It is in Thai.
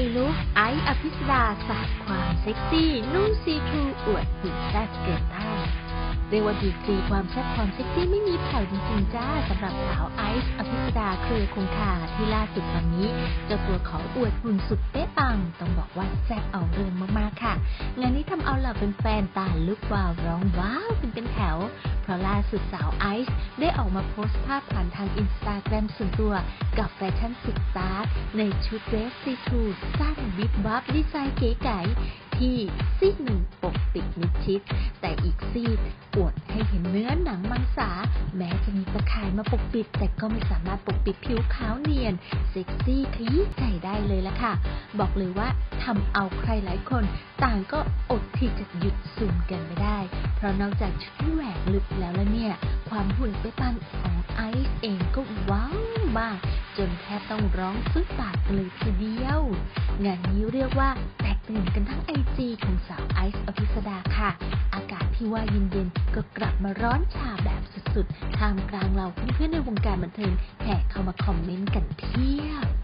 ยลุกไอซ์อภิสดาสาดความเซ็กซี่ นุ่งซีทรูอวดหุ่นแซ่บเกินต้านเรียกว่าดีกรีความแซ่บความเซ็กซี่ไม่มีแผ่วจริงๆจ้าสำหรับสาวไอซ์อภิสดาเครือคงคาที่ล่าสุดตอนนี้เจ้าตัวขออวดหุ่นสุดเป๊ะปัง ต้องบอกว่าแซ่บเอาเรื่องมากๆค่ะ งานนี้ทำเอาเหล่าเป็นแฟนๆตาลุกวาวร้องว้าว ล่าสุดสาวไอซ์ได้ออกมาโพสต์ภาพผ่านทางอินสตาแกรมส่วนตัว กับแฟชั่นสุดสตาร์ในชุดเดรสซีทรูสั้นวิบวับดีไซน์เก๋ไก๋ที่ซีกหนึ่งปกปิดมิดชิด แต่อีกซีกอวดให้เห็นเนื้อหนังมังสา แม้จะมีตะข่ายมาปกปิด แต่ก็ไม่สามารถปกปิดผิวขาวเนียน เซ็กซี่ขยี้ใจได้เลยละค่ะ บอกเลยว่าทำเอาใครหลายคน ต่างก็อดที่จะหยุดซูมกันไม่ได้ เพราะนอกจากชุดที่แหวกลึกแล้วละเนี่ย ความหุ่นเป๊ะปังของไอซ์เองก็ว้าวมาก จนแทบต้องร้องซุดปากเลยทีเดียว งานนี้เรียกว่าแตกตื่นกันทั้งไอจีของสาวไอซ์อภิสดาค่ะ ที่ว่าเย็นๆ ก็กลับมาร้อนชาแบบสุดๆ ท่ามกลางเราเพื่อนๆในวงการบันเทิงแห่เข้ามาคอมเมนต์กันเพียบ